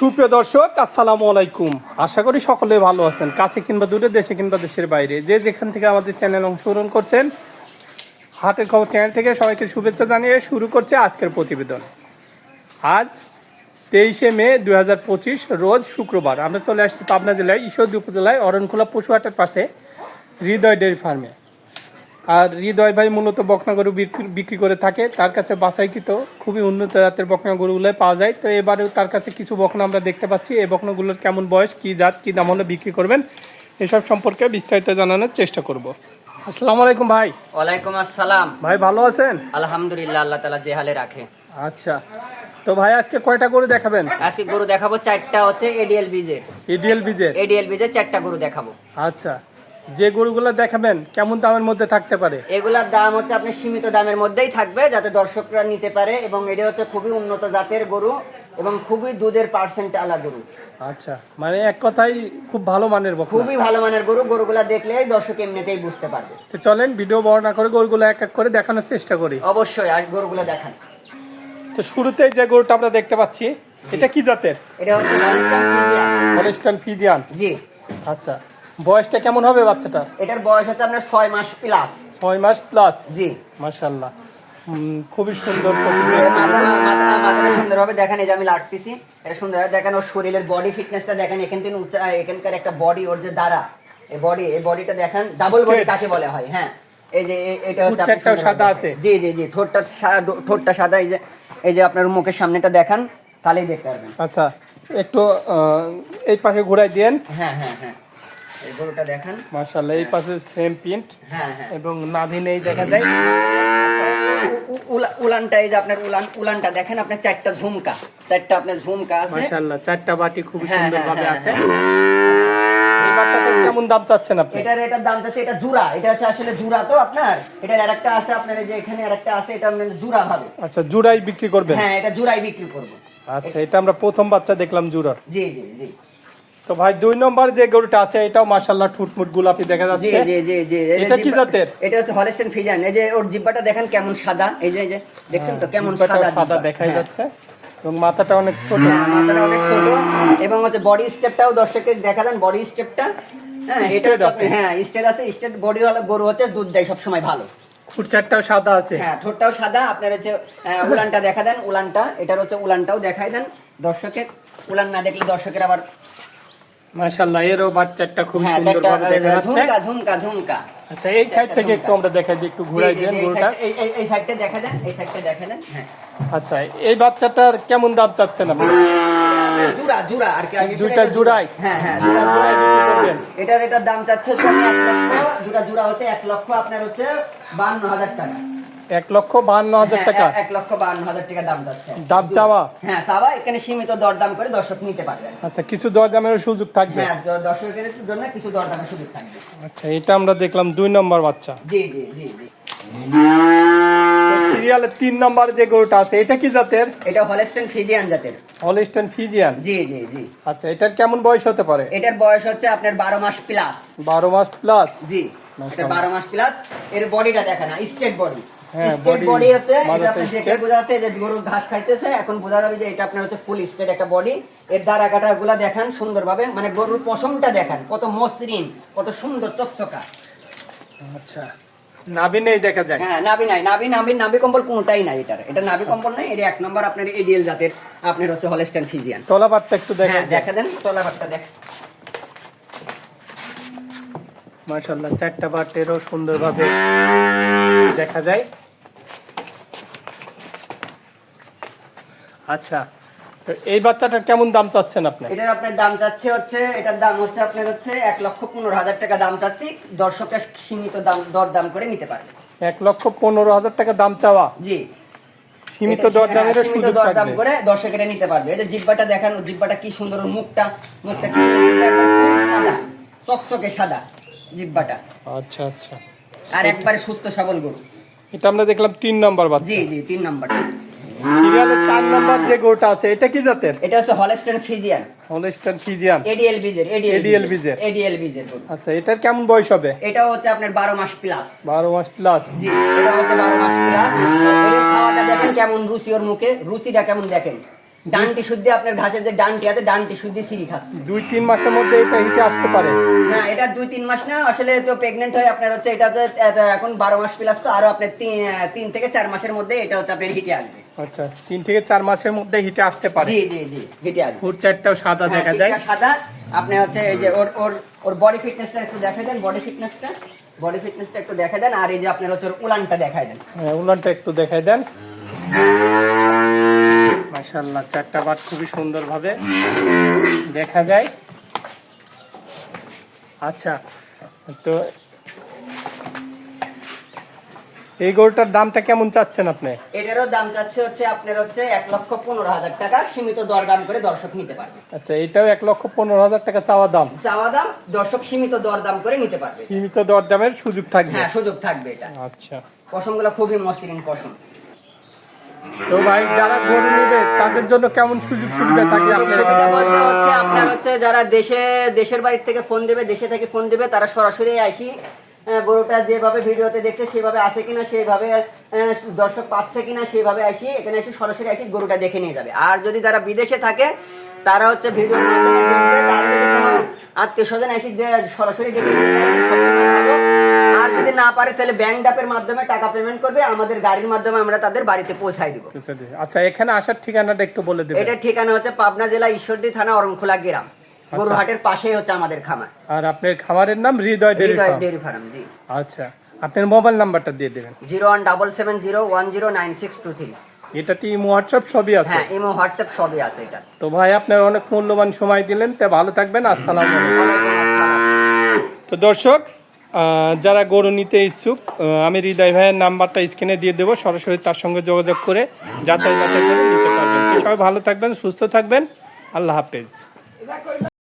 সুপ্রিয় দর্শক, আসসালামু আলাইকুম। আশা করি সকলে ভালো আছেন। কাছে কিংবা দূরে, দেশে কিংবা দেশের বাইরে। যে যেখান থেকে আমাদের চ্যানেল অংশগ্রহণ করছেন, হাটের খবর চ্যানেল থেকে সবাইকে শুভেচ্ছা জানিয়ে শুরু করছে আজকের প্রতিবেদন। আজ তেইশে মে দু হাজার পঁচিশ, রোজ শুক্রবার। আমরা চলে আসছি পাবনা জেলায় ঈশ্বরদী উপজেলায় অরণখোলা পশুহাটের পাশে, হৃদয় ডেয়ারি ফার্মে। আর হৃদয় ভাই মূলত বকনা গরু বিক্রি- করে থাকে। তার কাছে বাছাইকৃত খুবই উন্নত জাতের বকনা গরুগুলোই পাওয়া যায়। তো এবারেও তার কাছে কিছু বকনা আমরা দেখতে পাচ্ছি। এই বকনাগুলোর কেমন বয়স কি জাত কি দাম হলে বিক্রি করবেন এসব সম্পর্কে বিস্তারিত জানানোর চেষ্টা করব। আসসালামু আলাইকুম ভাই। ওয়ালাইকুম আসসালাম। ভাই ভালো আছেন? আলহামদুলিল্লাহ আল্লাহ তালা যে হালে রাখে। আচ্ছা। তো ভাই আজকে কয়টা গরু দেখাবেন? আজকে গরু দেখাবো চারটা হচ্ছে এডিএল বীজের ইডিএল বীজের এডিএল বীজের চারটা গরু দেখাবো। আচ্ছা। যে গরুগুলো দেখাবেন কেমন দামের মধ্যে থাকতে পারে? এগুলার দাম হচ্ছে আপনি সীমিত দামের মধ্যেই থাকবে যাতে দর্শকরা নিতে পারে এবং এটা হচ্ছে খুবই উন্নত জাতের গরু এবং খুবই দুধের পার্সেন্ট আলা গরু। আচ্ছা মানে এক কথাই খুব ভালো মানের বকনা। খুবই ভালো মানের গরু গরুগুলা দেখলে দর্শক এমনিতেই বুঝতে পারবে। তো চলেন ভিডিও বড় না করে গরুগুলো এক এক করে দেখানোর চেষ্টা করি। অবশ্যই আর গরুগুলো দেখান। তো শুরুতেই যে গরুটা আমরা দেখতে পাচ্ছি এটা কি জাতের? এটা হচ্ছে Holstein Friesian। Holstein Friesian. জি। আচ্ছা বয়সটা কেমন হবে বাচ্চাটা এটার বয়স হচ্ছে আপনার ছয় মাস প্লাস ছয় মাস প্লাস জি। মাশাল্লাহ খুবই সুন্দর সুন্দরভাবে দেখেন এই যে আমি লাটতেছি এটা সুন্দরভাবে দেখেন ওর শরীরের বডি ফিটনেসটা দেখেন এখান থেকে উচ্চ এখানকার একটা বডি ওর যে দ্বারা এই বডি এই বডিটা দেখেন ডাবল বডি. কাকে বলে হয় হ্যাঁ। এই যে এটা হচ্ছে সুন্দরভাবে সাদা আছে। জি জি জি ঠোঁটটা ঠোঁটটা সাদা এই যে এই যে আপনার মুখের সামনেটা দেখান তাহলেই দেখতে পারবেন। আচ্ছা একটু এই পাশে ঘুরাই দিয়েন। হ্যাঁ হ্যাঁ হ্যাঁ। এই গরুটা দেখান। মাশাল্লাহ এই পাশে সেম প্রিন্ট হ্যাঁ হ্যাঁ। এবং নাভি নেই দেখা যায়। উ- উ- উলা- উলানটা এই যে আপনার উলান উলানটা দেখেন আপনার চারটা ঝুমকা। চারটা আপনার ঝুমকা আছে। মাশাল্লাহ চারটা বাটি খুব সুন্দর ভাবে আছে। কেমন দাম চাচ্ছেন আপনি? এটার এটার দাম এটা জুরা। এটা হচ্ছে আসলে জুরা তো আপনার। এটার আরেকটা আছে আপনার যে এখানে আরেকটা আছে এটা আপনার জুরা ভাবে। আচ্ছা জুড়াই বিক্রি করবেন? হ্যাঁ এটা জুরাই বিক্রি করব। আচ্ছা এটা আমরা প্রথম বাচ্চা দেখলাম জুরার। জি জি জি। তো ভাই দুই নম্বর যে গরুটা আছে এটাও মাশাল্লাহ ঠুটমুট গোলাপি দেখা যাচ্ছে। জি জি জি। এটা কি জাতের? এটা হচ্ছে হলস্টেন ফিজান। এই যে ওর জিব্বাটা দেখেন কেমন সাদা। এই যে দেখছেন তো কেমন সাদা সাদা। দেখাই হ্যাঁ। যাচ্ছে। এবং মাথাটা অনেক ছোট। হ্যাঁ, মাথাটা অনেক ছোট। এবং হচ্ছে বডি স্টেপটাও দর্শককে দেখা দেন বডি স্টেপটা হ্যাঁ এটা হ্যাঁ স্টেট আছে। স্টেট বডি হলো গরু হচ্ছে দুধ দেয় সবসময় ভালো। খুট সাদা আছে। হ্যাঁ ঠোঁটটাও সাদা। আপনার হচ্ছে উলানটা দেখা দেন উলানটা। এটার হচ্ছে উলানটাও দেখাই দেন দর্শকের। উলান না দেখলে দর্শকের আবার মাশাল্লাহ এরও বাচ্চাটা খুব হ্যাঁ সুন্দর ভাবে দেখা যাচ্ছে। ঝুমকা ঝুমকা ঝুমকা। আচ্ছা এই সাইড থেকে একটু আমরা দেখাই দিই একটু ঘুরাই দেন গরুটা। এই- এই- সাইডটা দেখা দেন এই সাইডটা দেখা দেন হ্যাঁ। আচ্ছা এই বাচ্চাটার কেমন দাম চাচ্ছেন আপনি? জুরা জুরা আর কি আমি দুইটা জোড়াই? হ্যাঁ হ্যাঁ জোড়া। জোড়াই বিক্রি করবেন? এটার এটার দাম চাচ্ছে হচ্ছে আমি এক লক্ষ দুটা জোড়া হচ্ছে এক লক্ষ আপনার হচ্ছে বান্ন হাজার টাকা। এক লক্ষ বাহান্ন হাজার হ্যাঁ, টাকা। এক- লক্ষ হাজার টাকা দাম যাচ্ছে। দাম চাওয়া? হ্যাঁ চাওয়া এখানে সীমিত দরদাম করে দর্শক নিতে পারবেন আচ্ছা কিছু দরদামের সুযোগ থাকবে? হ্যাঁ দর্শকের জন্য কিছু দরদামের সুযোগ থাকবে। আচ্ছা এটা আমরা দেখলাম দুই নম্বর বাচ্চা। জি জি জি জি। সিরিয়ালে তিন নম্বর যে গরুটা আছে এটা কি জাতের? এটা হলস্টেন ফিজিয়ান জাতের। Holstein Friesian? জি জি জি। আচ্ছা এটার কেমন বয়স হতে পারে? এটার বয়স হচ্ছে আপনার বারো মাস প্লাস বারো মাস প্লাস জি এটা বারো মাস প্লাস এর বডিটা দেখে না স্টেট বডি স্টেট বডি হচ্ছে এটা আপনি দেখে বোঝা যাচ্ছে যে গরু ঘাস খাইতেছে এখন বোঝা যাবে যে এটা আপনার হচ্ছে ফুল স্টেট একটা বডি এর দ্বারা কাটা দেখান সুন্দরভাবে মানে গরুর পশমটা দেখান কত মসৃণ কত সুন্দর চকচকা। আচ্ছা নাভি নেই দেখা যায়। হ্যাঁ নাভি নাই নাভি নাভি নাভি কম্বল কোনোটাই নাই এটার। এটা নাভি কম্বল নাই এটা এক নম্বর আপনার এডিএল জাতের আপনার হচ্ছে হলস্টেন ফিজিয়ান তলাবারটা একটু দেখা হ্যাঁ দেখা দেন দেখ। মাশাল্লাহ চারটা বাটেরও সুন্দরভাবে দেখা যায়। আচ্ছা এই বাচ্চাটার কেমন দাম চাচ্ছেন আপনি? এটার আপনার দাম চাচ্ছে হচ্ছে এটার দাম হচ্ছে আপনার হচ্ছে এক লক্ষ পনেরো হাজার টাকা দাম চাচ্ছি। দর্শকের সীমিত দাম দর দাম করে নিতে পারবে। এক লক্ষ পনেরো হাজার টাকা দাম চাওয়া? জি। সীমিত এটা- দরদামের সুযোগ দরদাম থাকবে। করে দর্শকেরা নিতে পারবে। এটা জিব্বাটা দেখান জিব্বাটা কি সুন্দর মুখটা মুখটা কি সুন্দর, পুরো সাদা চকচকে সাদা। জিব্বাটা। আচ্ছা আচ্ছা। আর একবারে সুস্থ সবল গরু। এটা আমরা দেখলাম তিন নম্বর বাচ্চা। জি জি তিন নাম্বারটা। সিরিয়ালে চার নম্বর যে গরুটা আছে এটা কি জাতের? এটা হচ্ছে Holstein Friesian Holstein Friesian ADL বিজের ADL বীজের। এডিএল বিজের। আচ্ছা এটার কেমন বয়স হবে? এটা হচ্ছে আপনার বারো মাস প্লাস বারো মাস প্লাস জি এটা হচ্ছে বারো মাস প্লাস এটার খাওয়াটা দেখেন কেমন রুচি ওর মুখে রুচিটা কেমন দেখেন? ডানটি শুদ্ধি আপনার ঘাসের যে ডানটি আছে ডানটি শুদ্ধি সিঁড়ি খাচ্ছে দুই তিন মাসের মধ্যে এটা হিটে আসতে পারে। না এটা দুই তিন মাস না আসলে তো প্রেগনেন্ট হয়ে আপনার হচ্ছে এটা এখন বারো মাস প্লাস তো আরও আপনার তিন থেকে চার মাসের মধ্যে এটা হচ্ছে আপনার হিটে আসবে। আচ্ছা তিন থেকে চার মাসের মধ্যে হিটে আসতে পারে। জি জি জি হিটে আসবে। ফুট চারটাও সাদা হ্যাঁ, দেখা যায়। সাদা আপনি হচ্ছে এই যে ওর ওর ওর বডি ফিটনেসটা একটু দেখে দেন বডি ফিটনেসটা বডি ফিটনেসটা একটু দেখে দেন আর এই যে আপনার হচ্ছে উলানটা দেখায় দেন। হ্যাঁ, উলানটা একটু দেখাই দেন। মাশাল্লাহ চারটা বাট খুবই সুন্দরভাবে দেখা যায়। আচ্ছা তো এই গরুটার দামটা কেমন চাচ্ছেন আপনি? এটারও দাম যাচ্ছে হচ্ছে আপনার হচ্ছে এক লক্ষ পনেরো হাজার টাকা সীমিত দরদাম করে দর্শক নিতে পারবে। আচ্ছা এটাও এক লক্ষ পনেরো হাজার টাকা চাওয়া দাম? চাওয়া দাম দর্শক সীমিত দরদাম করে নিতে পারবে। সীমিত দরদামের সুযোগ থাকবে? হ্যাঁ সুযোগ থাকবে এটা। আচ্ছা। পশমগুলো খুবই মসৃণ পশম। তো ভাই যারা গরু নেবে তাদের জন্য কেমন সুযোগ সুবিধা আপনার সুবিধা বলতে হচ্ছে আপনার হচ্ছে যারা দেশে দেশের বাড়ির থেকে ফোন দেবে দেশে থেকে ফোন দেবে তারা সরাসরি আসি। গরুটা যেভাবে ভিডিওতে দেখছে সেভাবে আসে কিনা সেভাবে দর্শক পাচ্ছে কিনা সেভাবে আসি। এখানে এসে সরাসরি আসি গরুটা দেখে নিয়ে যাবে। আর যদি যারা বিদেশে থাকে তারা হচ্ছে দেখবে তার আত্মীয় স্বজন আসি সরাসরি দেখে ভালো। আর যদি না পারে তাহলে ব্যাংক ডাপের মাধ্যমে টাকা পেমেন্ট করবে আমাদের গাড়ির মাধ্যমে আমরা তাদের বাড়িতে পৌঁছাই দিব। আচ্ছা এখানে আসার ঠিকানাটা একটু বলে দেবেন। এটা ঠিকানা হচ্ছে পাবনা জেলা ঈশ্বরদী থানা অরণখোলা গ্রাম। গরুহাটের পাশেই হচ্ছে আমাদের খামার। আর আপনার খামারের নাম Hriday dairy farm. Dairy farm জি। আচ্ছা আপনার মোবাইল নাম্বারটা দিয়ে দেবেন। Zero one double seven zero one zero nine six two three. এটাতে ইমো হোয়াটসঅ্যাপ সবই আছে? হ্যাঁ ইমো হোয়াটসঅ্যাপ সবই আছে এটা। তো ভাই আপনার অনেক মূল্যবান সময় দিলেন। তা ভালো থাকবেন। আসসালাম আসসালাম। তো দর্শক যারা গরু নিতে ইচ্ছুক আমি হৃদয় ভাইয়ের নাম্বারটা স্ক্রিনে দিয়ে দেবো, সরাসরি তার সঙ্গে যোগাযোগ করে যাচাই বাছাই করে নিতে পারবেন। সবাই ভালো থাকবেন, সুস্থ থাকবেন। আল্লাহ হাফেজ।